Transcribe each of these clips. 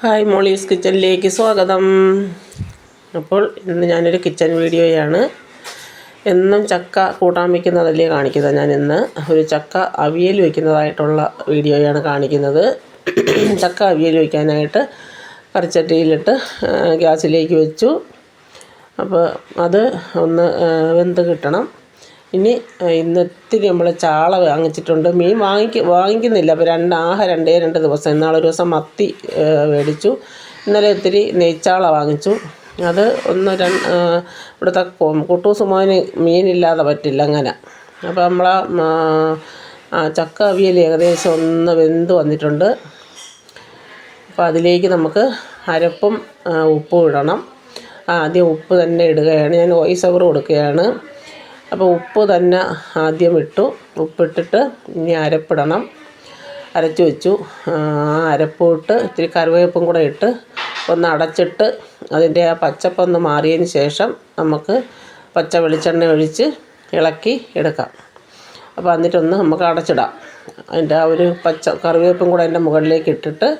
Hi Molly's കിച്ചണിലേക്ക് സ്വാഗതം. അപ്പോൾ ഇന്ന് ഞാനൊരു കിച്ചൺ വീഡിയോയാണ്. എന്നും ചക്ക കൂട്ടാൻ വയ്ക്കുന്നതല്ലേ കാണിക്കുന്നത്. ഞാൻ ഇന്ന് ഒരു ചക്ക അവിയൽ വയ്ക്കുന്നതായിട്ടുള്ള വീഡിയോയാണ് കാണിക്കുന്നത്. ചക്ക അവിയൽ വയ്ക്കാനായിട്ട് കറിച്ചട്ടിയിലിട്ട് ഗ്യാസിലേക്ക് വെച്ചു. അപ്പോൾ അത് ഒന്ന് വെന്ത് കിട്ടണം. ഇനി ആ, നമ്മൾ ചാള വാങ്ങിച്ചിട്ടുണ്ട്. മീൻ വാങ്ങിക്ക വാങ്ങിക്കുന്നില്ല. അപ്പോൾ രണ്ട് ആഹ രണ്ടേ രണ്ട് ദിവസം. ഇന്നാളൊരു ദിവസം മത്തി മേടിച്ചു. ഇന്നലെ ഒത്തിരി നെയ്ച്ചാള വാങ്ങിച്ചു. അത് ഒന്ന് രണ്ട് ഇവിടുത്തെ കുട്ടൂസ് മോന് മീനില്ലാതെ പറ്റില്ല അങ്ങനെ. അപ്പോൾ നമ്മളെ ചക്ക അവിയൽ ഏകദേശം ഒന്ന് വെന്ത് വന്നിട്ടുണ്ട്. അപ്പോൾ അതിലേക്ക് നമുക്ക് അരപ്പും ഉപ്പും ഇടണം. ആദ്യം ഉപ്പ് തന്നെ ഇടുകയാണ്. ഞാൻ വോയിസ് കൊടുക്കുകയാണ്. അപ്പോൾ ഉപ്പ് തന്നെ ആദ്യം ഇട്ടു. ഉപ്പിട്ടിട്ട് ഇനി അരപ്പിടണം. അരച്ചു വെച്ചു. ആ അരപ്പിട്ട് ഇത്തിരി കറിവേപ്പും കൂടെ ഇട്ട് ഒന്ന് അടച്ചിട്ട് അതിന്റെ ആ പച്ചപ്പൊന്ന് മാറിയതിന് ശേഷം നമുക്ക് പച്ച വെളിച്ചെണ്ണ ഒഴിച്ച് ഇളക്കി എടുക്കാം. അപ്പോൾ എന്നിട്ടൊന്ന് നമുക്ക് അടച്ചിടാം. അതിന്റെ ആ ഒരു പച്ച കറിവേപ്പും കൂടെ അതിന്റെ മുകളിലേക്ക് ഇട്ടിട്ട്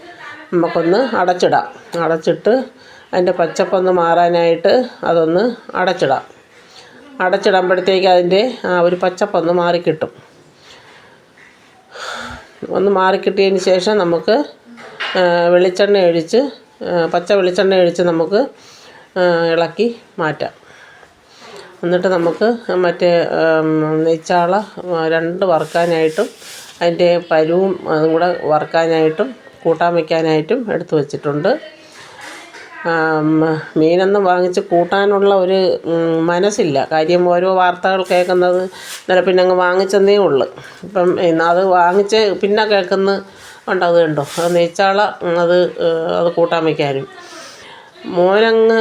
നമുക്കൊന്ന് അടച്ചിടാം. അടച്ചിട്ട് അതിന്റെ പച്ചപ്പൊന്ന് മാറാനായിട്ട് അതൊന്ന് അടച്ചിടാം. അടച്ചിടുമ്പോഴത്തേക്ക് അതിന്റെ ആ ഒരു പച്ചപ്പൊന്ന് മാറിക്കിട്ടും ഒന്ന് മാറിക്കിട്ടിയതിന് ശേഷം നമുക്ക് വെളിച്ചെണ്ണ ഒഴിച്ച് പച്ച വെളിച്ചെണ്ണ ഒഴിച്ച് നമുക്ക് ഇളക്കി മാറ്റാം. എന്നിട്ട് നമുക്ക് മറ്റേ നെയ്ച്ചാള രണ്ട് വറുക്കാനായിട്ടും അതിന്റെ പരുവും അതും കൂടെ വറുക്കാനായിട്ടും കൂട്ടാൻ വയ്ക്കാനായിട്ടും എടുത്തു വച്ചിട്ടുണ്ട്. മീനൊന്നും വാങ്ങിച്ച് കൂട്ടാനുള്ള ഒരു മനസ്സില്ല. കാര്യം ഓരോ വാർത്തകൾ കേൾക്കുന്നത് അന്നേരം പിന്നെ അങ്ങ് വാങ്ങിച്ചെന്നേ ഉള്ളു. ഇപ്പം അത് വാങ്ങിച്ച് പിന്നെ കേൾക്കുന്നു ഉണ്ട് അത് കണ്ടോ? അത് നെയ്ച്ചാള അത് അത് കൂട്ടാൻ വയ്ക്കാനും. മോനങ്ങ്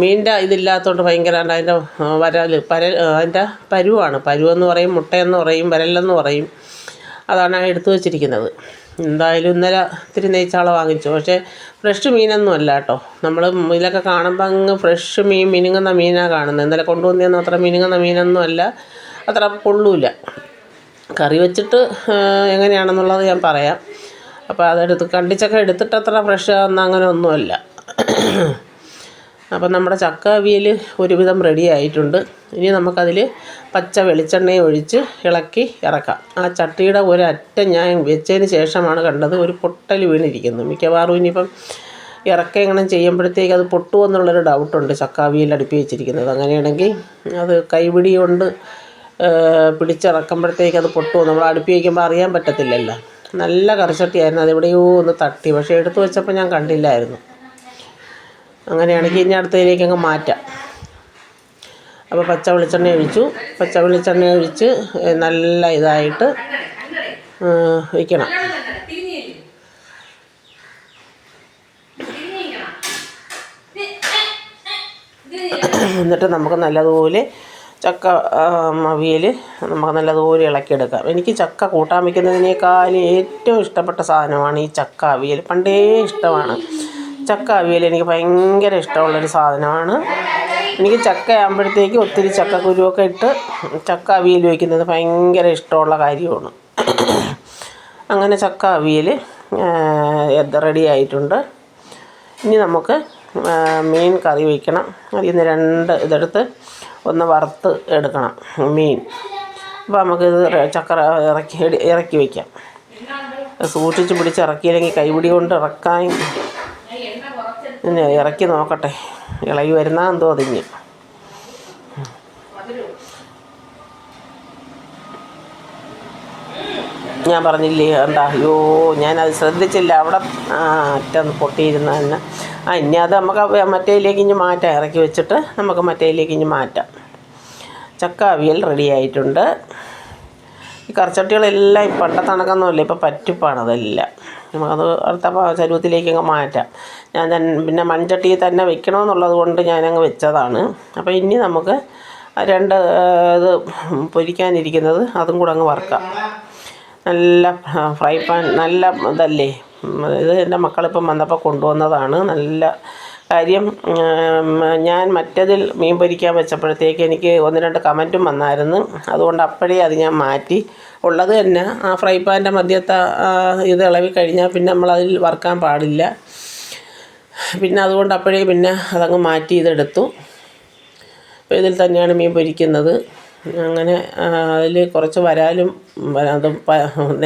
മീനിന്റെ ഇതില്ലാത്തതുകൊണ്ട് ഭയങ്കര അതിന്റെ വരൽ പര അതിന്റെ പരുവാണ്. പരുവെന്ന് പറയും മുട്ടയെന്ന് പറയും വരലെന്ന് പറയും. അതാണ് എടുത്തു വച്ചിരിക്കുന്നത്. എന്തായാലും ഇന്നലെ ഇത്തിരി നെയ്ച്ചാള വാങ്ങിച്ചു. പക്ഷേ ഫ്രഷ് മീനൊന്നും അല്ല കേട്ടോ. നമ്മൾ ഇതിലൊക്കെ കാണുമ്പോൾ അങ്ങ് ഫ്രഷ് മീൻ മിനുങ്ങുന്ന മീനാണ് കാണുന്നത് ഇന്നലെ കൊണ്ടുവന്നതൊന്നും അത്ര മിനുങ്ങുന്ന മീനൊന്നും അല്ല. അത്ര കൊള്ളൂല കറി വെച്ചിട്ട് എങ്ങനെയാണെന്നുള്ളത് ഞാൻ പറയാം. അപ്പോൾ അതെടുത്ത് കണ്ടിച്ചൊക്കെ എടുത്തിട്ട് അത്ര ഫ്രഷ് ആകുന്ന അങ്ങനെ ഒന്നുമല്ല. അപ്പം നമ്മുടെ ചക്ക അവിയൽ ഒരുവിധം റെഡി ആയിട്ടുണ്ട്. ഇനി നമുക്കതിൽ പച്ച വെളിച്ചെണ്ണയും ഒഴിച്ച് ഇളക്കി ഇറക്കാം. ആ ചട്ടിയുടെ ഒരറ്റം ഞാൻ വെച്ചതിന് ശേഷമാണ് കണ്ടത് ഒരു പൊട്ടൽ വീണിരിക്കുന്നു. മിക്കവാറും ഇനിയിപ്പം ഇറക്കം എങ്ങനെ ചെയ്യുമ്പോഴത്തേക്ക് അത് പൊട്ടുമോ എന്നുള്ളൊരു ഡൗട്ടുണ്ട് ചക്ക അവിയൽ അടുപ്പി വെച്ചിരിക്കുന്നത്. അങ്ങനെയാണെങ്കിൽ അത് കൈപിടി കൊണ്ട് പിടിച്ചിറക്കുമ്പോഴത്തേക്ക് അത് പൊട്ടുമോ നമ്മൾ അടുപ്പി വയ്ക്കുമ്പോൾ അറിയാൻ പറ്റത്തില്ലല്ലോ. നല്ല കറിച്ചട്ടിയായിരുന്നു. അതെവിടെയോ ഒന്ന് തട്ടി. പക്ഷേ എടുത്തു വെച്ചപ്പോൾ ഞാൻ കണ്ടില്ലായിരുന്നു. അങ്ങനെയാണെങ്കിൽ ഇനി അടുത്തതിലേക്ക് അങ്ങ് മാറ്റാം. അപ്പോൾ പച്ച വെളിച്ചെണ്ണ ഒഴിച്ചു. പച്ച വെളിച്ചെണ്ണ ഒഴിച്ച് നല്ല ഇതായിട്ട് വയ്ക്കണം. എന്നിട്ട് നമുക്ക് നല്ലതുപോലെ ചക്ക അവിയൽ നമുക്ക് നല്ലതുപോലെ ഇളക്കിയെടുക്കാം. എനിക്ക് ചക്ക കൂട്ടാൻ വയ്ക്കുന്നതിനേക്കാൾ ഏറ്റവും ഇഷ്ടപ്പെട്ട സാധനമാണ് ഈ ചക്ക അവിയൽ. പണ്ടേ ഇഷ്ടമാണ്. ചക്ക അവിയൽ എനിക്ക് ഭയങ്കര ഇഷ്ടമുള്ളൊരു സാധനമാണ്. എനിക്ക് ചക്ക ആകുമ്പോഴത്തേക്ക് ഒത്തിരി ചക്കക്കുരുവൊക്കെ ഇട്ട് ചക്ക അവിയൽ വയ്ക്കുന്നത് ഭയങ്കര ഇഷ്ടമുള്ള കാര്യമാണ്. അങ്ങനെ ചക്ക അവിയൽ റെഡി ആയിട്ടുണ്ട്. ഇനി നമുക്ക് മീൻ കറി വയ്ക്കണം അതിൽ നിന്ന് രണ്ട് ഇതെടുത്ത് ഒന്ന് വറുത്ത് എടുക്കണം മീൻ. അപ്പോൾ നമുക്കിത് ചക്ക ഇറക്കി ഇറക്കി വയ്ക്കാം സൂക്ഷിച്ച് പിടിച്ച് ഇറക്കിയില്ലെങ്കിൽ കൈപിടി കൊണ്ട് ഇറക്കാൻ പിന്നെ ഇറക്കി നോക്കട്ടെ. ഇളകി വരുന്ന എന്തോ അതിഞ്ഞ് ഞാൻ പറഞ്ഞില്ലേ എന്താ അയ്യോ ഞാനത് ശ്രദ്ധിച്ചില്ല. അവിടെ അറ്റം പൊട്ടിയിരുന്ന തന്നെ. ആ ഇനി അത് നമുക്ക് മറ്റേയിലേക്ക് ഇനി മാറ്റാം. ഇറക്കി വെച്ചിട്ട് നമുക്ക് മറ്റേയിലേക്ക് ഇനി മാറ്റാം. ചക്ക അവിയൽ റെഡി ആയിട്ടുണ്ട്. ഈ കറിച്ചട്ടികളെല്ലാം ഈ പണ്ടത്തെ കണക്കൊന്നുമില്ല. ഇപ്പം പറ്റിപ്പാണ് അതെല്ലാം. നമുക്കത് അടുത്ത ശരീരത്തിലേക്കങ്ങ് മാറ്റാം. ഞാൻ പിന്നെ മൺചട്ടിയിൽ തന്നെ വെക്കണമെന്നുള്ളത് കൊണ്ട് ഞാനങ്ങ് വെച്ചതാണ്. അപ്പോൾ ഇനി നമുക്ക് രണ്ട് ഇത് പൊരിക്കാനിരിക്കുന്നത് അതും കൂടെ അങ്ങ് വറുക്കാം. നല്ല ഫ്രൈ പാൻ നല്ല ഇതല്ലേ? ഇത് എന്റെ മക്കളിപ്പം വന്നപ്പോൾ കൊണ്ടുവന്നതാണ്. നല്ല കാര്യം ഞാൻ മറ്റതിൽ മീൻ പൊരിക്കാൻ വെച്ചപ്പോഴത്തേക്ക് എനിക്ക് ഒന്ന് രണ്ട് കമന്റും വന്നായിരുന്നു. അതുകൊണ്ട് അപ്പോഴേ അത് ഞാൻ മാറ്റി. ഉള്ളത് തന്നെ ആ ഫ്രൈ പാന്റെ മധ്യത്തെ ഇത് ഇളവി കഴിഞ്ഞാൽ പിന്നെ നമ്മളതിൽ വറുക്കാൻ പാടില്ല. പിന്നെ അതുകൊണ്ട് അപ്പോഴേ പിന്നെ അതങ്ങ് മാറ്റി ഇതെടുത്തു. അപ്പോൾ ഇതിൽ തന്നെയാണ് മീൻ പൊരിക്കുന്നത്. അങ്ങനെ അതിൽ കുറച്ച് വരാലും അതും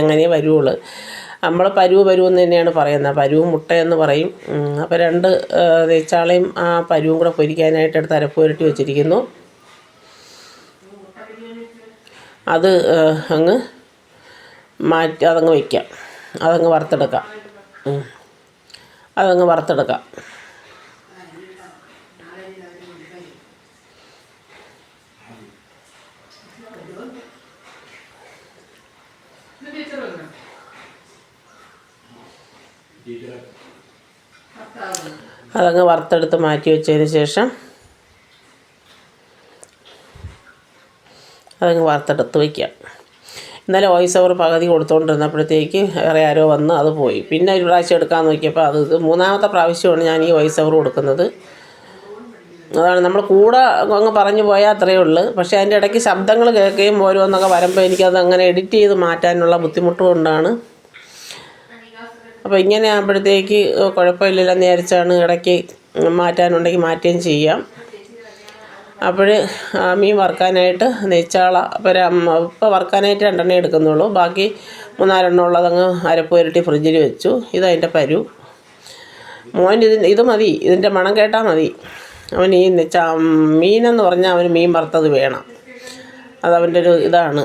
അങ്ങനെ വരുവുള്ളൂ. നമ്മൾ പരുവ് പരുവ് എന്ന് തന്നെയാണ് പറയുന്നത്. പരുവ് മുട്ട എന്ന് പറയും അപ്പോൾ രണ്ട് നെയ്ച്ചാളയും ആ പരുവും കൂടെ പൊരിക്കാനായിട്ട് എടുത്ത് അരപ്പ് പുരട്ടി വെച്ചിരിക്കുന്നു. അത് അങ്ങ് മാറ്റി അതങ്ങ് വയ്ക്കാം അതങ്ങ് വറുത്തെടുക്കാം. അതങ്ങ് വറുത്തെടുക്കാം. അതങ്ങ് വറുത്തെടുത്ത് മാറ്റി വെച്ചതിന് ശേഷം അതങ്ങ് വറുത്തെടുത്ത് വയ്ക്കാം. ഇന്നലെ വോയിസ് ഓവർ പകുതി കൊടുത്തുകൊണ്ടിരുന്നപ്പോഴത്തേക്ക് വേറെ ആരോ വന്ന് അത് പോയി. പിന്നെ ഒരു പ്രാവശ്യം എടുക്കാൻ നോക്കിയപ്പോൾ അത് മൂന്നാമത്തെ പ്രാവശ്യമാണ് ഞാൻ ഈ വോയിസ് ഓവർ കൊടുക്കുന്നത്. അതാണ് നമ്മൾ കൂടെ അങ്ങ് പറഞ്ഞു പോയാൽ അത്രയേ ഉള്ളൂ. പക്ഷേ അതിന്റെ ഇടയ്ക്ക് ശബ്ദങ്ങൾ കേൾക്കുകയും ഓരോന്നൊക്കെ വരുമ്പോൾ എനിക്കത് അങ്ങനെ എഡിറ്റ് ചെയ്ത് മാറ്റാനുള്ള ബുദ്ധിമുട്ട് കൊണ്ടാണ് അപ്പോൾ ഇങ്ങനെ ആകുമ്പോഴത്തേക്ക് കുഴപ്പമില്ലല്ലോ നേരിച്ചാണ് ഇടയ്ക്ക് മാറ്റാനുണ്ടെങ്കിൽ മാറ്റുകയും ചെയ്യാം. അപ്പോൾ മീൻ വറുക്കാനായിട്ട് നെയ്ച്ചാള അപ്പോൾ ഇപ്പോൾ വറുക്കാനായിട്ട് രണ്ടെണ്ണേ എടുക്കുന്നുള്ളൂ. ബാക്കി മൂന്നാലെണ്ണം ഉള്ളതങ്ങ് അരപ്പ് പുരട്ടി ഫ്രിഡ്ജിൽ വെച്ചു. ഇതതിന്റെ പരു. മോൻ ഇതിന് ഇത് മതി. ഇതിന്റെ മണം കേട്ടാൽ മതി. അവൻ ഈ നെച്ച മീനെന്ന് പറഞ്ഞാൽ അവന് മീൻ വറുത്തത് വേണം. അതവന്റെ ഒരു ഇതാണ്.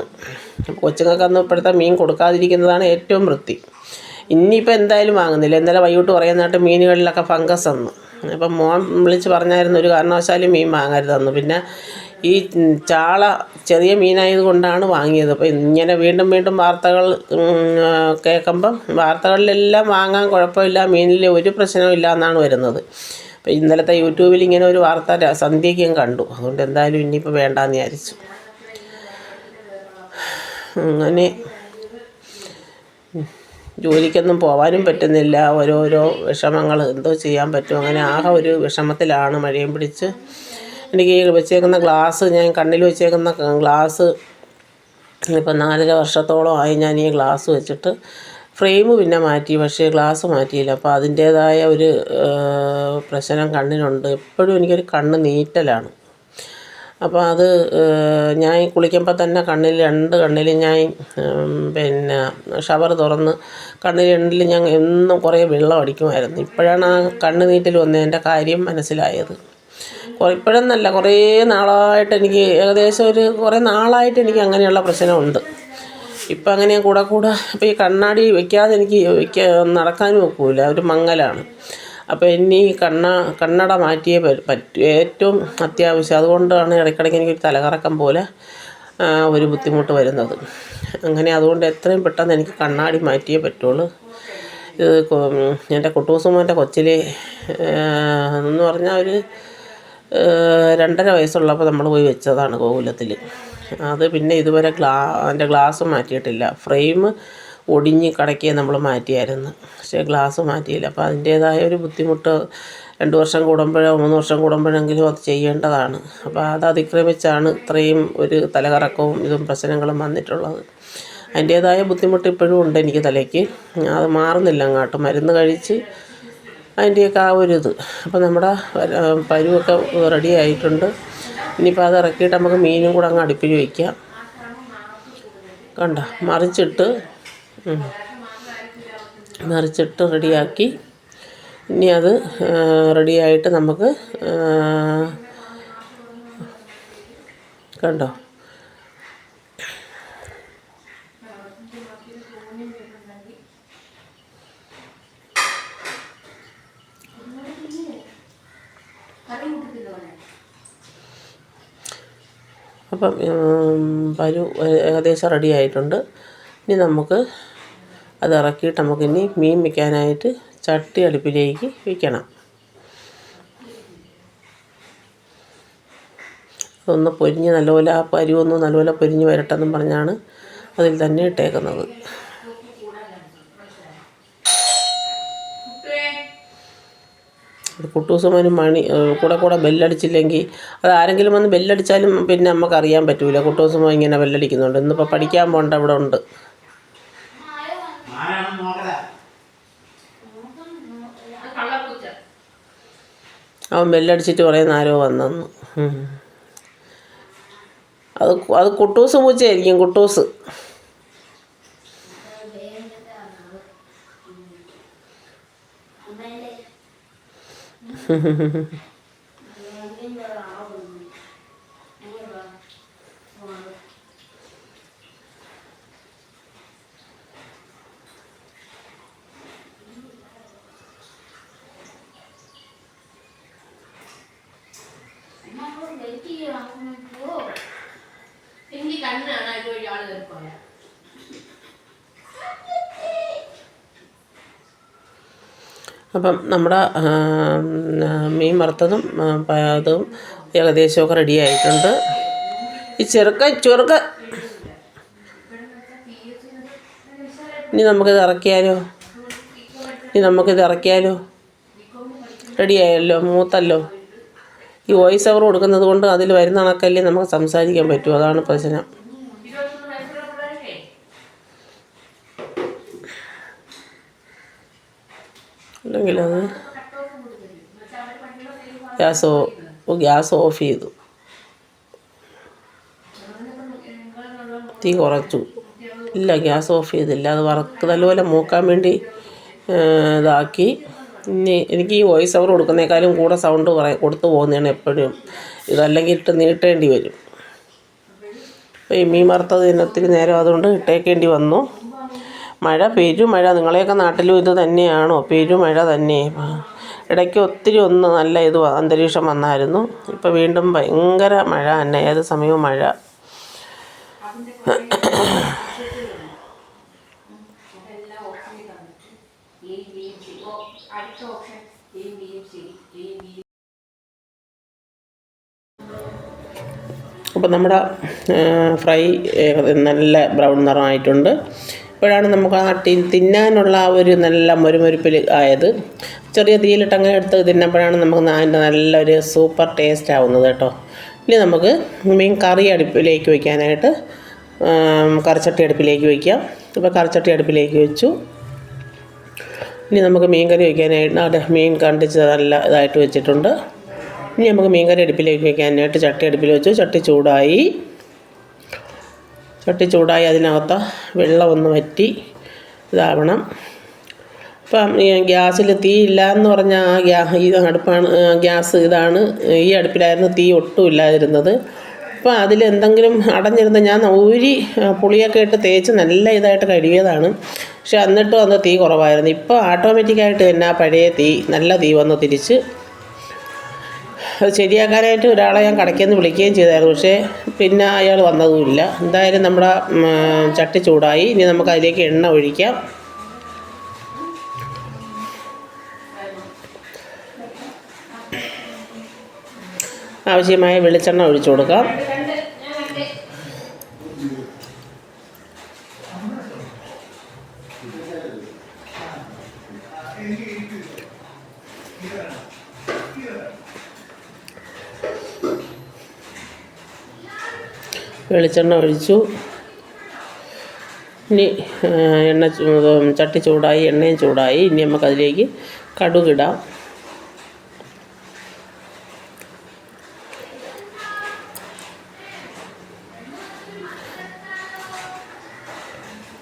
കൊച്ചുങ്ങൾക്കൊന്നും ഇപ്പോഴത്തെ മീൻ കൊടുക്കാതിരിക്കുന്നതാണ് ഏറ്റവും വൃത്തി. ഇനിയിപ്പോൾ എന്തായാലും വാങ്ങുന്നില്ല. ഇന്നലെ വൈകിട്ട് പറയുന്നതായിട്ട് മീനുകളിലൊക്കെ ഫംഗസ് വന്നു. അപ്പം മോൻ വിളിച്ച് പറഞ്ഞായിരുന്നു ഒരു കാരണവശാലും മീൻ വാങ്ങരുതെന്ന്. പിന്നെ ഈ ചാള ചെറിയ മീനായത് കൊണ്ടാണ് വാങ്ങിയത്. അപ്പോൾ ഇങ്ങനെ വീണ്ടും വീണ്ടും വാർത്തകൾ കേൾക്കുമ്പം വാർത്തകളിലെല്ലാം വാങ്ങാൻ കുഴപ്പമില്ല മീനിൽ ഒരു പ്രശ്നവും ഇല്ല എന്നാണ് വരുന്നത്. അപ്പോൾ ഇന്നലത്തെ യൂട്യൂബിൽ ഇങ്ങനെ ഒരു വാർത്ത സന്ധ്യയ്ക്ക് ഞാൻ കണ്ടു. അതുകൊണ്ട് എന്തായാലും ഇനിയിപ്പോൾ വേണ്ടാന്ന് വിചാരിച്ചു. അങ്ങനെ ജോലിക്കൊന്നും പോവാനും പറ്റുന്നില്ല. ഓരോരോ വിഷമങ്ങൾ എന്തോ ചെയ്യാൻ പറ്റും. അങ്ങനെ ആകെ ഒരു വിഷമത്തിലാണ് മഴയും പിടിച്ച്. എനിക്ക് വെച്ചേക്കുന്ന ഗ്ലാസ് ഞാൻ കണ്ണിൽ വെച്ചേക്കുന്ന ഗ്ലാസ് ഇപ്പം നാലര വർഷത്തോളമായി ഞാൻ ഈ ഗ്ലാസ് വെച്ചിട്ട്. ഫ്രെയിം പിന്നെ മാറ്റി പക്ഷേ ഗ്ലാസ് മാറ്റിയില്ല. അപ്പോൾ അതിന്റേതായ ഒരു പ്രശ്നം കണ്ണിനുണ്ട്. എപ്പോഴും എനിക്കൊരു കണ്ണ് നീറ്റലാണ്. അപ്പോൾ അത് ഞാൻ കുളിക്കുമ്പോൾ തന്നെ കണ്ണിൽ രണ്ട് കണ്ണിൽ ഞാൻ പിന്നെ ഷവർ തുറന്ന് കണ്ണിൽ രണ്ടിൽ ഞാൻ എന്നും കുറേ വെള്ളം അടിക്കുമായിരുന്നു. ഇപ്പോഴാണ് ആ കണ്ണ് നീറ്റൽ വന്നതിന്റെ കാര്യം മനസ്സിലായത്. ഇപ്പോഴെന്നല്ല കുറേ നാളായിട്ട് എനിക്ക് ഏകദേശം ഒരു കുറേ നാളായിട്ട് എനിക്ക് അങ്ങനെയുള്ള പ്രശ്നമുണ്ട്. ഇപ്പം അങ്ങനെ കൂടെ കൂടെ ഇപ്പോൾ ഈ കണ്ണാടി വെക്കാതെ എനിക്ക് വെക്കാൻ നടക്കാനും ഒക്കില്ല ഒരു മങ്ങലാണ്. അപ്പോൾ ഇനി കണ്ണ കണ്ണട മാറ്റിയേ പറ്റൂ ഏറ്റവും അത്യാവശ്യം. അതുകൊണ്ടാണ് ഇടയ്ക്കിടയ്ക്ക് എനിക്ക് തലകറക്കം പോലെ ഒരു ബുദ്ധിമുട്ട് വരുന്നത്. അങ്ങനെ അതുകൊണ്ട് എത്രയും പെട്ടെന്ന് എനിക്ക് കണ്ണാടി മാറ്റിയേ പറ്റുള്ളൂ. ഇത് എന്റെ കുട്ടൂസുമോന്റെ കൊച്ചിലെ എന്ന് പറഞ്ഞാൽ ഒരു രണ്ടര വയസ്സുള്ളപ്പോൾ നമ്മൾ പോയി വെച്ചതാണ് ഗോകുലത്തിൽ അത് പിന്നെ ഇതുവരെ ഗ്ലാ അതിന്റെ ഗ്ലാസ് മാറ്റിയിട്ടില്ല. ഫ്രെയിം ഒടിഞ്ഞ് കടക്കിയേ നമ്മൾ മാറ്റിയായിരുന്നു. പക്ഷേ ഗ്ലാസ് മാറ്റിയില്ല. അപ്പോൾ അതിന്റേതായ ഒരു ബുദ്ധിമുട്ട് രണ്ട് വർഷം കൂടുമ്പോഴോ മൂന്ന് വർഷം കൂടുമ്പോഴെങ്കിലും അത് ചെയ്യേണ്ടതാണ്. അപ്പോൾ അത് അതിക്രമിച്ചാണ് ഇത്രയും ഒരു തലകറക്കവും ഇതും പ്രശ്നങ്ങളും വന്നിട്ടുള്ളത്. അതിന്റേതായ ബുദ്ധിമുട്ട് ഇപ്പോഴും ഉണ്ട് എനിക്ക് തലയ്ക്ക്. അത് മാറുന്നില്ല അങ്ങോട്ട്. മരുന്ന് കഴിച്ച് അതിന്റെയൊക്കെ ആ ഒരു ഇത്. അപ്പോൾ നമ്മുടെ പരുവൊക്കെ റെഡി ആയിട്ടുണ്ട്. ഇനിയിപ്പോൾ അത് ഇറക്കിയിട്ട് നമുക്ക് മീനും കൂടെ അങ്ങ് അടുപ്പിൽ വയ്ക്കാം കണ്ട? മറിച്ചിട്ട്. മറിച്ചിട്ട് റെഡിയാക്കി. ഇനി അത് റെഡിയായിട്ട് നമുക്ക് കണ്ടോ? അപ്പം പരു ഏകദേശം റെഡി ആയിട്ടുണ്ട് ഇനി നമുക്ക് അത് ഇറക്കിയിട്ട് നമുക്കിനി മീൻ വയ്ക്കാനായിട്ട് ചട്ടി അടുപ്പിലേക്ക് വയ്ക്കണം. അതൊന്ന് പൊരിഞ്ഞ് നല്ലപോലെ ആ പരുവൊന്ന് നല്ലപോലെ പൊരിഞ്ഞ് വരട്ടെന്നും പറഞ്ഞാണ് അതിൽ തന്നെ ഇട്ടേക്കുന്നത്. കുട്ടൂസമാനും മണി കൂടെ കൂടെ ബെല്ലടിച്ചില്ലെങ്കിൽ അത് ആരെങ്കിലും വന്ന് ബെല്ലടിച്ചാലും പിന്നെ നമുക്കറിയാൻ പറ്റൂല. കുട്ടൂസമ ഇങ്ങനെ ബെല്ലടിക്കുന്നുണ്ട്. ഇന്നിപ്പോൾ പഠിക്കാൻ പോകേണ്ട അവിടെ ഉണ്ട്. അവൻ ബെല്ലടിച്ചിട്ട് പറയുന്ന ആരോ വന്നെന്ന്. അത് അത് കുട്ടൂസ് പൂച്ചയായിരിക്കും കുട്ടൂസ് എനിക്ക് ആൾ അപ്പം നമ്മുടെ മീൻ വറുത്തതും അതും ഏകദേശമൊക്കെ റെഡി ആയിട്ടുണ്ട്. ഈ ചെറുക്ക ചെറുക്ക. ഇനി നമുക്കിത് ഇറക്കിയാലോ? ഇനി നമുക്കിത് ഇറക്കിയാലോ? റെഡി ആയല്ലോ മൂത്തല്ലോ? ഈ വോയിസ് ഓവർ കൊടുക്കുന്നത് കൊണ്ട് അതിൽ വരുന്ന കണക്കല്ലേ നമുക്ക് സംസാരിക്കാൻ പറ്റൂ. അതാണ് പ്രശ്നം. അല്ലെങ്കിൽ അത് ഗ്യാസ് ഓ ഗ്യാസ് ഓഫ് ചെയ്തു. തീ കുറച്ചു. ഇല്ല ഗ്യാസ് ഓഫ് ചെയ്തില്ല. അത് വറക്ക് നല്ലപോലെ മൂക്കാൻ വേണ്ടി ഇതാക്കി. എനിക്ക് ഈ വോയിസ് ഓവർ കൊടുക്കുന്നേക്കാളും കൂടെ സൗണ്ട് പറയാൻ കൊടുത്തു പോകുന്നതാണ് എപ്പോഴും. ഇതല്ലെങ്കിൽ ഇട്ട് നീട്ടേണ്ടി വരും. അപ്പോൾ ഈ മീൻ വറുത്തത് ഒത്തിരി നേരം അതുകൊണ്ട് ഇട്ടേക്കേണ്ടി വന്നു. മഴ പെരുമഴ നിങ്ങളെയൊക്കെ നാട്ടിലും ഇത് തന്നെയാണോ? പെരുമഴ തന്നെ. ഇടയ്ക്ക് ഒത്തിരി ഒന്ന് നല്ല ഇത് അന്തരീക്ഷം വന്നായിരുന്നു. ഇപ്പോൾ വീണ്ടും ഭയങ്കര മഴ തന്നെ. ഏത് സമയവും മഴ. അപ്പോൾ നമ്മുടെ ഫ്രൈ നല്ല ബ്രൗൺ നിറമായിട്ടുണ്ട്. ഇപ്പോഴാണ് നമുക്ക് ആ തിന്നാനുള്ള ആ ഒരു നല്ല മൊരുമൊരുപ്പിൽ ആയത്. ചെറിയ തീയിലിട്ട് അങ്ങനെ എടുത്ത് തിന്നപ്പോഴാണ് നമുക്ക് അതിന്റെ നല്ലൊരു സൂപ്പർ ടേസ്റ്റ് ആവുന്നത് കേട്ടോ. ഇനി നമുക്ക് മീൻ കറി അടുപ്പിലേക്ക് വയ്ക്കാനായിട്ട് കറിച്ചട്ടി അടുപ്പിലേക്ക് വയ്ക്കാം ഇപ്പോൾ കറിച്ചട്ടി അടുപ്പിലേക്ക് വെച്ചു. ഇനി നമുക്ക് മീൻ കറി വയ്ക്കാനായിട്ട് മീൻ കണ്ടിച്ച് നല്ല ഇതായിട്ട് വെച്ചിട്ടുണ്ട്. ഇനി നമുക്ക് മീൻകറി അടുപ്പിലേക്ക് വയ്ക്കാനായിട്ട് ചട്ടി അടുപ്പിൽ വെച്ചു. ചട്ടി ചൂടായി. ചട്ടി ചൂടായി. അതിനകത്ത് വെള്ളം ഒന്ന് വറ്റി ഇതാവണം. ഇപ്പം ഈ ഗ്യാസിൽ തീ ഇല്ല എന്ന് പറഞ്ഞാൽ ആ ഗ്യാ ഈ അടുപ്പാണ് ഗ്യാസ് ഇതാണ്. ഈ അടുപ്പിലായിരുന്നു തീ ഒട്ടും ഇല്ലാതിരുന്നത്. അപ്പോൾ അതിൽ എന്തെങ്കിലും അടഞ്ഞിരുന്ന ഞാൻ ഊരി പുളിയൊക്കെ ഇട്ട് തേച്ച് നല്ല ഇതായിട്ട് കഴുകിയതാണ്. പക്ഷെ എന്നിട്ടും അന്ന് തീ കുറവായിരുന്നു. ഇപ്പോൾ ഓട്ടോമാറ്റിക്കായിട്ട് തന്നെ ആ പഴയ തീ നല്ല തീ വന്ന് തിരിച്ച് അത് ശരിയാക്കാനായിട്ട് ഒരാളെ ഞാൻ കടയ്ക്കിൽ നിന്ന് വിളിക്കുകയും ചെയ്തായിരുന്നു. പക്ഷേ പിന്നെ അയാൾ വന്നതുമില്ല. എന്തായാലും നമ്മുടെ ചട്ടി ചൂടായി. ഇനി നമുക്ക് അതിലേക്ക് എണ്ണ ഒഴിക്കാം. ആവശ്യമായ വെളിച്ചെണ്ണ ഒഴിച്ചു കൊടുക്കാം. വെളിച്ചെണ്ണ ഒഴിച്ചു. ഇനി എണ്ണ ചട്ടി ചൂടായി എണ്ണയും ചൂടായി. ഇനി നമുക്കതിലേക്ക് കടുകിടാം.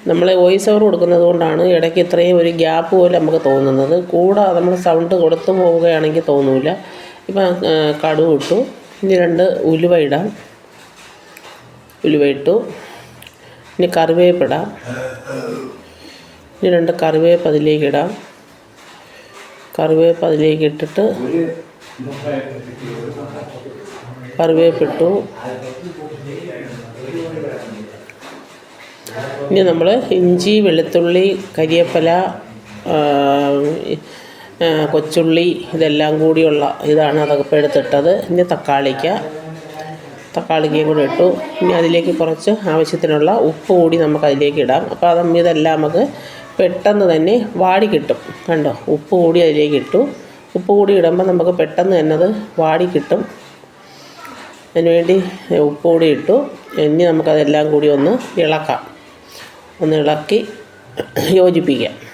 നമ്മൾ വോയിസ് ഓവർ കൊടുക്കുന്നത് കൊണ്ടാണ് ഇടയ്ക്ക് ഇത്രയും ഒരു ഗ്യാപ്പ് പോലെ നമുക്ക് തോന്നുന്നത്. കൂടെ നമ്മൾ സൗണ്ട് കൊടുത്തു പോവുകയാണെങ്കിൽ തോന്നില്ല ഇപ്പം കടുവിട്ടു ഇനി രണ്ട് ഉലുവ ഇടാം. ഉലുവ ഇനി കറിവേപ്പിടാം. ഇനി രണ്ട് കറിവേപ്പ് അതിലേക്ക് ഇടാം. കറിവേപ്പ് അതിലേക്ക് ഇട്ടിട്ട് കറിവേപ്പിട്ടു. ഇനി നമ്മൾ ഇഞ്ചി വെളുത്തുള്ളി കരിയേപ്പില കൊച്ചുള്ളി ഇതെല്ലാം കൂടിയുള്ള ഇതാണ് അതൊക്കെ എടുത്തിട്ടത്. ഇനി തക്കാളിക്ക. തക്കാളിക്കയും കൂടെ ഇട്ടു. ഇനി അതിലേക്ക് കുറച്ച് ആവശ്യത്തിനുള്ള ഉപ്പ് കൂടി നമുക്ക് അതിലേക്ക് ഇടാം. അപ്പോൾ അത് ഇതെല്ലാം നമുക്ക് പെട്ടെന്ന് തന്നെ വാടി കിട്ടും. കണ്ടോ? ഉപ്പ് കൂടി അതിലേക്ക് ഇട്ടു. ഉപ്പ് കൂടി ഇടുമ്പോൾ നമുക്ക് പെട്ടെന്ന് തന്നെ അത് വാടി കിട്ടും. അതിനുവേണ്ടി ഉപ്പ് കൂടി ഇട്ടു. ഇനി നമുക്കതെല്ലാം കൂടി ഒന്ന് ഇളക്കാം. ഒന്ന് ഇളക്കി യോജിപ്പിക്കാം.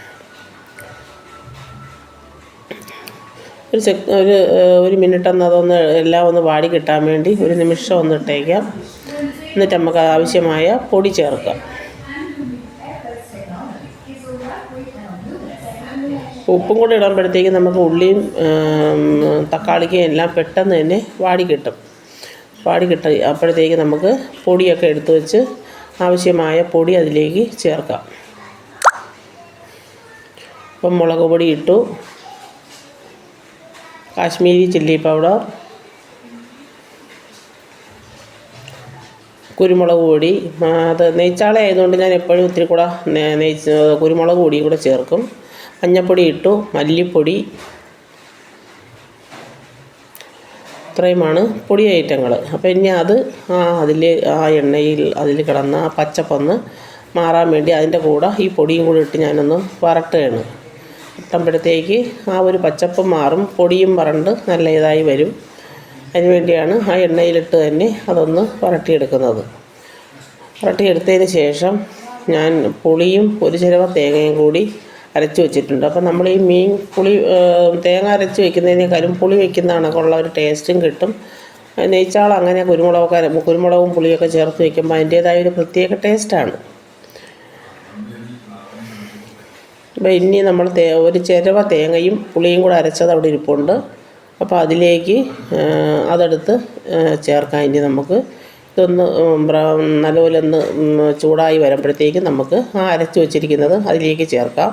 ഒരു സെക് ഒരു ഒരു മിനിറ്റ് ഒന്ന് അതൊന്ന് എല്ലാം ഒന്ന് വാടി കിട്ടാൻ വേണ്ടി ഒരു നിമിഷം ഒന്ന് ഇട്ടേക്കാം. എന്നിട്ട് നമുക്ക് ആവശ്യമായ പൊടി ചേർക്കാം. ഉപ്പും കൂടി ഇടുമ്പോഴത്തേക്ക് നമുക്ക് ഉള്ളിയും തക്കാളിക്കും എല്ലാം പെട്ടെന്ന് തന്നെ വാടി കിട്ടും. വാടി കിട്ട അപ്പോഴത്തേക്ക് നമുക്ക് പൊടിയൊക്കെ എടുത്തു വെച്ച് ആവശ്യമായ പൊടി അതിലേക്ക് ചേർക്കാം. അപ്പം മുളക് പൊടി ഇട്ടു. കാശ്മീരി ചില്ലി പൗഡർ കുരുമുളക് പൊടി. അത് നെയ്ച്ചാള ആയതുകൊണ്ട് ഞാൻ എപ്പോഴും ഇത്തിരി കൂടെ നെയ്ച്ച് കുരുമുളക് പൊടിയും കൂടെ ചേർക്കും. മഞ്ഞൾപ്പൊടി ഇട്ടു മല്ലിപ്പൊടി. ഇത്രയുമാണ് പൊടി ഐറ്റങ്ങൾ. അപ്പോൾ ഇനി അത് ആ അതിൽ ആ എണ്ണയിൽ അതിൽ കിടന്ന ആ പച്ചപ്പൊന്ന് മാറാൻ വേണ്ടി അതിന്റെ കൂടെ ഈ പൊടിയും കൂടി ഇട്ട് ഞാനൊന്ന് വരട്ടുകയാണ്. ഇട്ടുമ്പോഴത്തേക്ക് ആ ഒരു പച്ചപ്പ് മാറും പൊടിയും വരണ്ട് നല്ല ഇതായി വരും. അതിനുവേണ്ടിയാണ് ആ എണ്ണയിലിട്ട് തന്നെ അതൊന്ന് വരട്ടിയെടുക്കുന്നത്. വരട്ടിയെടുത്തതിന് ശേഷം ഞാൻ പുളിയും ഒരു ചിലവ തേങ്ങയും കൂടി അരച്ച് വെച്ചിട്ടുണ്ട്. അപ്പം നമ്മൾ ഈ മീൻ പുളി തേങ്ങ അരച്ച് വെക്കുന്നതിനേക്കാളും പുളി വെക്കുന്ന കണക്കുള്ള ഒരു ടേസ്റ്റും കിട്ടും. നെയ്ച്ചാൾ അങ്ങനെ കുരുമുളകൊക്കെ കുരുമുളകും പുളിയൊക്കെ ചേർത്ത് വെക്കുമ്പോൾ അതിന്റേതായ ഒരു പ്രത്യേക ടേസ്റ്റാണ്. അപ്പോൾ ഇനി നമ്മൾ തേ ഒരു ചിരവ തേങ്ങയും പുളിയും കൂടെ അരച്ചത് അവിടെ ഇരിപ്പുണ്ട്. അപ്പോൾ അതിലേക്ക് അതെടുത്ത് ചേർക്കാൻ ചേർക്കാം. ഇനി നമുക്ക് ഇതൊന്ന് നല്ലപോലെ ഒന്ന് ചൂടായി വരുമ്പോഴത്തേക്കും നമുക്ക് ആ അരച്ച് വെച്ചിരിക്കുന്നത് അതിലേക്ക് ചേർക്കാം.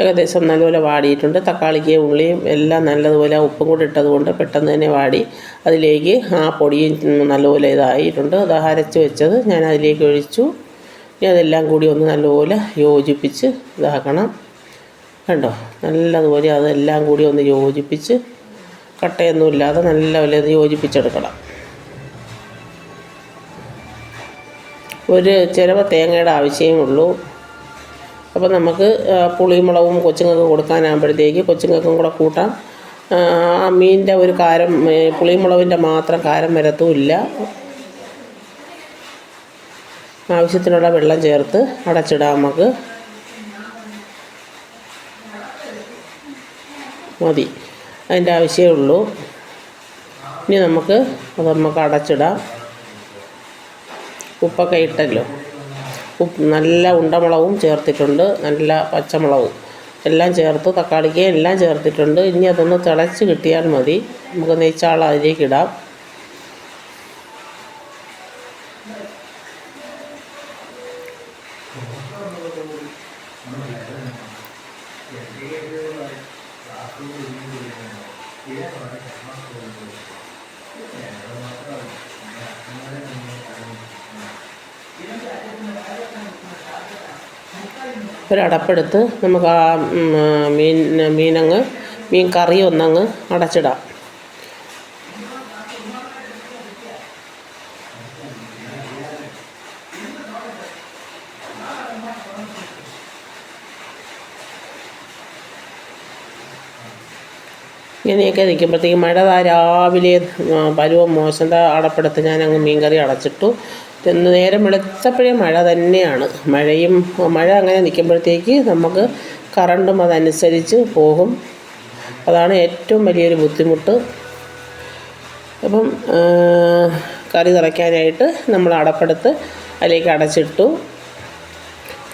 ഏകദേശം നല്ലപോലെ വാടിയിട്ടുണ്ട്. തക്കാളിക്ക് ഉള്ളിയും എല്ലാം നല്ലതുപോലെ ഉപ്പും കൂടി ഇട്ടതുകൊണ്ട് പെട്ടെന്ന് തന്നെ വാടി അതിലേക്ക് ആ പൊടിയും നല്ലപോലെ ഇതായിട്ടുണ്ട്. അത് അരച്ച് വെച്ചത്. ഞാൻ അതിലേക്ക് ഒഴിച്ചു. ഇനി അതെല്ലാം കൂടി ഒന്ന് നല്ലപോലെ യോജിപ്പിച്ച് ഇതാക്കണം. കണ്ടോ? നല്ലതുപോലെ അതെല്ലാം കൂടി ഒന്ന് യോജിപ്പിച്ച് കട്ടയൊന്നുമില്ലാതെ നല്ലപോലെ അത് യോജിപ്പിച്ചെടുക്കണം. ഒരു ചിലവ് തേങ്ങയുടെ ആവശ്യമേ ഉള്ളൂ. അപ്പോൾ നമുക്ക് പുളിമുളകും കൊച്ചുങ്ങൾക്ക് കൊടുക്കാനാകുമ്പോഴത്തേക്ക് കൊച്ചുങ്ങൾക്കും കൂടെ കൂട്ടാം. ആ, മീനിന്റെ ഒരു കാരം പുളിമുളകിന്റെ മാത്രം കാരം വരത്തുമില്ല. ആവശ്യത്തിനുള്ള വെള്ളം ചേർത്ത് അടച്ചിടാം നമുക്ക്. മതി. അതിന്റെ ആവശ്യമേ ഉള്ളൂ. ഇനി നമുക്ക് അത് നമുക്ക് അടച്ചിടാം. ഉപ്പൊക്കെ ഇട്ടല്ലോ. നല്ല ഉണ്ടമുളകും ചേർത്തിട്ടുണ്ട് നല്ല പച്ചമുളകും. എല്ലാം ചേർത്ത് തക്കാളിക്ക് എല്ലാം ചേർത്തിട്ടുണ്ട്. ഇനി അതൊന്ന് തിളച്ച് കിട്ടിയാൽ മതി. നമുക്ക് നെയ്ച്ചാള അതിലേക്ക് ഇടാം. ഒരടപ്പെടുത്ത് നമുക്ക് ആ മീൻ മീനങ്ങ് മീൻ കറി ഒന്നങ്ങ് അടച്ചിടാം. ഇങ്ങനെയൊക്കെ നിൽക്കുമ്പോഴത്തേക്ക് മഴ രാവിലെ പരുവം മോശം അടപ്പെടുത്ത് ഞാനങ്ങ് മീൻകറി അടച്ചിട്ടു. ഇന്ന് നേരം വെളുത്തപ്പോഴേ മഴ തന്നെയാണ്. മഴയും മഴ അങ്ങനെ നിൽക്കുമ്പോഴത്തേക്ക് നമുക്ക് കറണ്ടും അതനുസരിച്ച് പോകും. അതാണ് ഏറ്റവും വലിയൊരു ബുദ്ധിമുട്ട്. അപ്പം കറി തിളയ്ക്കാനായിട്ട് നമ്മൾ അടപ്പെടുത്ത് അതിലേക്ക് അടച്ചിട്ടു.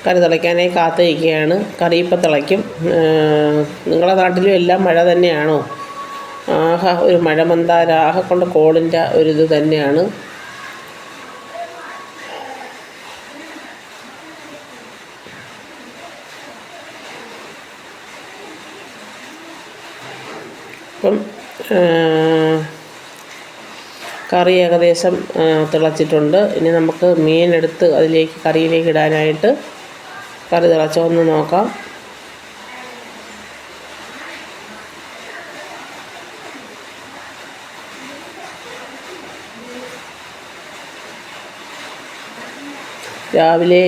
കറി തിളയ്ക്കാനായി കാത്തിരിക്കുകയാണ്. കറി ഇപ്പം തിളയ്ക്കും. നിങ്ങളുടെ നാട്ടിലും എല്ലാം മഴ തന്നെയാണോ? ആഹ ഒരു മഴ മന്ദാരാഹ കൊണ്ട് കോളിന്റെ ഒരിത് തന്നെയാണ്. അപ്പം കറി ഏകദേശം തിളച്ചിട്ടുണ്ട്. ഇനി നമുക്ക് മീനെടുത്ത് അതിലേക്ക് കറിയിലേക്ക് ഇടാനായിട്ട് കറി തിളച്ചോ എന്ന് നോക്കാം. രാവിലെ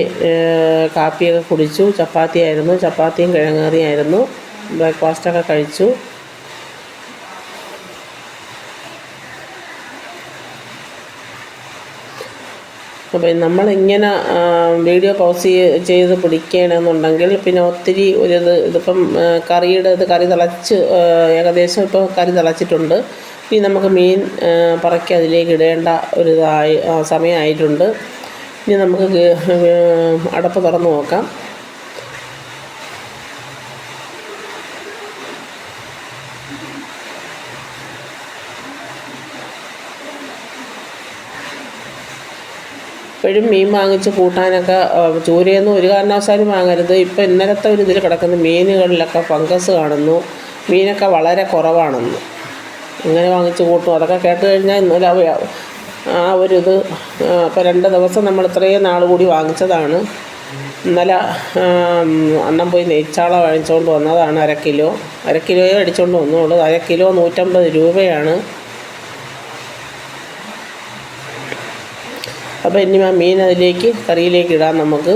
കാപ്പിയൊക്കെ കുടിച്ചു. ചപ്പാത്തി ആയിരുന്നു ചപ്പാത്തിയും കിഴങ്ങേറിയായിരുന്നു ബ്രേക്ക്ഫാസ്റ്റൊക്കെ കഴിച്ചു. അപ്പോൾ നമ്മളിങ്ങനെ വീഡിയോ പൗസ് ചെയ്ത് പിടിക്കണമെന്നുണ്ടെങ്കിൽ പിന്നെ ഒത്തിരി ഒരു ഇത് ഇതിപ്പം കറിയുടെ ഇത് കറി തിളച്ച് ഏകദേശം ഇപ്പോൾ കറി തിളച്ചിട്ടുണ്ട്. ഇനി നമുക്ക് മീൻ പറക്കി അതിലേക്ക് ഇടേണ്ട ഒരു സമയമായിട്ടുണ്ട്. ഇനി നമുക്ക് അടപ്പ് തുറന്ന് നോക്കാം. ഇപ്പോഴും മീൻ വാങ്ങിച്ച് കൂട്ടാനൊക്കെ ചൂരയൊന്നും ഒരു കാരണവശാലും വാങ്ങരുത്. ഇപ്പം ഇന്നലത്തെ ഒരു ഇതിൽ കിടക്കുന്ന മീനുകളിലൊക്കെ ഫംഗസ് കാണുന്നു. മീനൊക്കെ വളരെ കുറവാണെന്ന്. ഇങ്ങനെ വാങ്ങിച്ച് കൂട്ടും. അതൊക്കെ കേട്ട് കഴിഞ്ഞാൽ ഇന്നലെ ആ ഒരു ഇത് ഇപ്പോൾ രണ്ട് ദിവസം നമ്മൾ ഇത്രയും നാൾ കൂടി വാങ്ങിച്ചതാണ്. ഇന്നലെ അന്നം പോയി നെയ്ച്ചാള വാങ്ങിച്ചുകൊണ്ട് വന്നതാണ് അര കിലോ. അര കിലോയെ അടിച്ചുകൊണ്ട് വന്നുള്ളൂ. അര കിലോ നൂറ്റമ്പത് രൂപയാണ്. അപ്പോൾ ഇനി ആ മീൻ അതിലേക്ക് കറിയിലേക്ക് ഇടാൻ നമുക്ക്.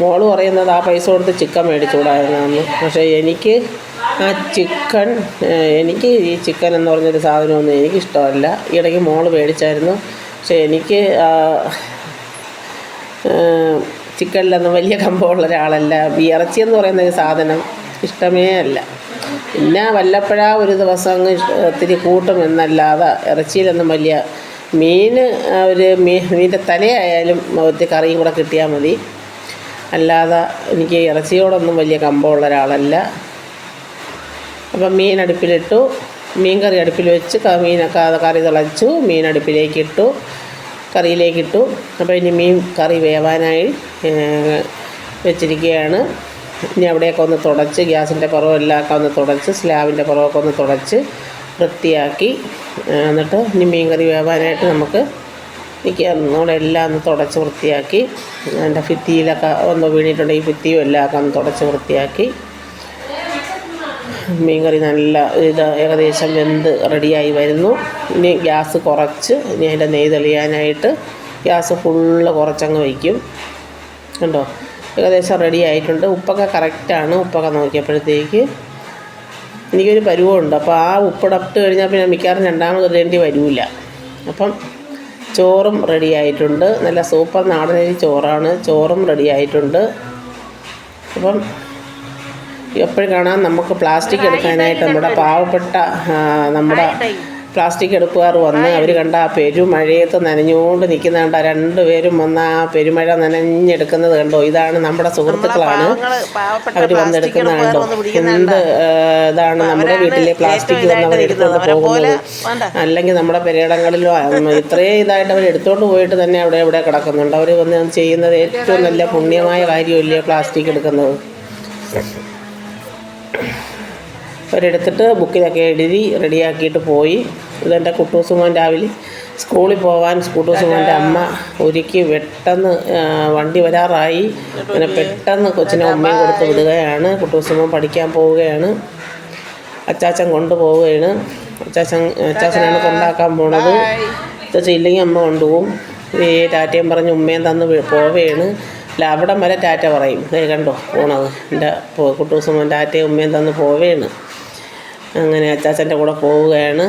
മോൾ പറയുന്നത് ആ പൈസ കൊടുത്ത് ചിക്കൻ മേടിച്ചുകൂടായിരുന്നെന്ന് പക്ഷേ എനിക്ക് ആ ചിക്കൻ എനിക്ക് ഈ ചിക്കൻ എന്ന് പറഞ്ഞൊരു സാധനമൊന്നും എനിക്കിഷ്ടമല്ല. ഇടയ്ക്ക് മോൾ മേടിച്ചായിരുന്നു. പക്ഷേ എനിക്ക് ചിക്കനിലൊന്നും വലിയ കമ്പമുള്ള ഒരാളല്ല. ഇറച്ചി എന്ന് പറയുന്ന ഒരു സാധനം ഇഷ്ടമേ അല്ല. പിന്നെ വല്ലപ്പോഴാ ഒരു ദിവസം അങ്ങ് ഒത്തിരി കൂട്ടും എന്നല്ലാതെ ഇറച്ചിയിലൊന്നും വലിയ മീൻ ഒരു മീ മീന്റെ തലയായാലും ഒത്തിരി കറിയും കൂടെ കിട്ടിയാൽ മതി. അല്ലാതെ എനിക്ക് ഇറച്ചിയോടൊന്നും വലിയ കമ്പമുള്ള ഒരാളല്ല. അപ്പം മീൻ അടുപ്പിലിട്ടു. മീൻ കറി അടുപ്പിൽ വെച്ച് മീൻ കറി തിളച്ചു മീൻ അടുപ്പിലേക്ക് ഇട്ടു കറിയിലേക്ക് ഇട്ടു. അപ്പോൾ ഇനി മീൻ കറി വേവാനായി വെച്ചിരിക്കുകയാണ്. ഇനി അവിടെയൊക്കെ ഒന്ന് തുടച്ച് ഗ്യാസിന്റെ പുറമെല്ലാം ഒക്കെ ഒന്ന് തുടച്ച് സ്ലാബിന്റെ പുറമൊക്കെ ഒന്ന് തുടച്ച് വൃത്തിയാക്കി എന്നിട്ട് ഇനി മീൻ കറി വേവാനായിട്ട് നമുക്ക് നിൽക്കുക ഒന്നുകൂടെ എല്ലാം ഒന്ന് തുടച്ച് വൃത്തിയാക്കി അതിന്റെ ഭിത്തിയിലൊക്കെ ഒന്ന് വീണിട്ടുണ്ടെങ്കിൽ ഭിത്തിയും എല്ലാം ഒക്കെ ഒന്ന് തുടച്ച് വൃത്തിയാക്കി. മീൻകറി നല്ല ഇത് ഏകദേശം വെന്ത് റെഡിയായി വരുന്നു. ഇനി ഗ്യാസ് കുറച്ച് ഇനി അതിന്റെ നെയ്യ് തെളിയാനായിട്ട് ഗ്യാസ് ഫുള്ള് കുറച്ചങ്ങ് വയ്ക്കും. കണ്ടോ? ഏകദേശം റെഡി ആയിട്ടുണ്ട് ഉപ്പൊക്കെ കറക്റ്റാണ്. ഉപ്പൊക്കെ നോക്കിയപ്പോഴത്തേക്ക് എനിക്കൊരു പരുവമുണ്ട്. അപ്പോൾ ആ ഉപ്പിടട്ട് കഴിഞ്ഞാൽ പിന്നെ മിക്കവാറും രണ്ടാമത് ഇടേണ്ടി വരില്ല അപ്പം ചോറും റെഡി ആയിട്ടുണ്ട്. നല്ല സൂപ്പർ നാടനരി ചോറാണ്. ചോറും റെഡി ആയിട്ടുണ്ട്. അപ്പം എപ്പോഴും കാണാം. നമുക്ക് പ്ലാസ്റ്റിക് എടുക്കാനായിട്ട് നമ്മുടെ പാവപ്പെട്ട നമ്മുടെ പ്ലാസ്റ്റിക് എടുക്കുകാർ വന്ന് അവർ കണ്ട ആ പെരുമഴയത്ത് നനഞ്ഞുകൊണ്ട് നിൽക്കുന്ന കണ്ട രണ്ടുപേരും വന്ന് ആ പെരുമഴ നനഞ്ഞെടുക്കുന്നത് കണ്ടോ? ഇതാണ് നമ്മുടെ സുഹൃത്തുക്കളാണ്. അവർ വന്നെടുക്കുന്ന കണ്ടോ? എന്ത് ഇതാണ് നമ്മുടെ വീട്ടിലെ പ്ലാസ്റ്റിക് വന്ന് അവർ എടുത്തുകൊണ്ട് പോകുന്നത്. അല്ലെങ്കിൽ നമ്മുടെ പെരയിടങ്ങളിലോ ഇത്രയും ഇതായിട്ട് അവർ എടുത്തുകൊണ്ട് പോയിട്ട് തന്നെ അവിടെ ഇവിടെ കിടക്കുന്നുണ്ട്. അവർ വന്ന് ചെയ്യുന്നത് ഏറ്റവും നല്ല പുണ്യമായ കാര്യമില്ലേ പ്ലാസ്റ്റിക് എടുക്കുന്നത്? അവരെടുത്തിട്ട് ബുക്കിലൊക്കെ എഴുതി റെഡിയാക്കിയിട്ട് പോയി. ഇതെന്റെ കുട്ടൂസുമോൻ രാവിലെ സ്കൂളിൽ പോകാൻ കുട്ടൂസുമോന്റെ അമ്മ ഒരുക്കി പെട്ടെന്ന് വണ്ടി വരാറായി. അങ്ങനെ പെട്ടെന്ന് കൊച്ചിനെ ഉമ്മയും കൊടുത്ത് വിടുകയാണ്. കുട്ടൂസുമോൻ പഠിക്കാൻ പോവുകയാണ്. അച്ചാച്ചൻ കൊണ്ടുപോവുകയാണ്. അച്ചാച്ചൻ അച്ചാച്ചനാണ് കൊണ്ടാക്കാൻ പോണത്. അച്ചാച്ചൻ ഇല്ലെങ്കിൽ അമ്മ കൊണ്ടുപോകും. ഈ ടാറ്റയും പറഞ്ഞ് ഉമ്മയും തന്ന് പോവുകയാണ്. അല്ല അവിടം വരെ ടാറ്റ പറയും. കണ്ടോ പോണത്. എന്റെ കുട്ടൂസുമോൻ ടാറ്റയും ഉമ്മയും തന്ന് പോവുകയാണ്. അങ്ങനെ അച്ചാച്ചന്റെ കൂടെ പോവുകയാണ്.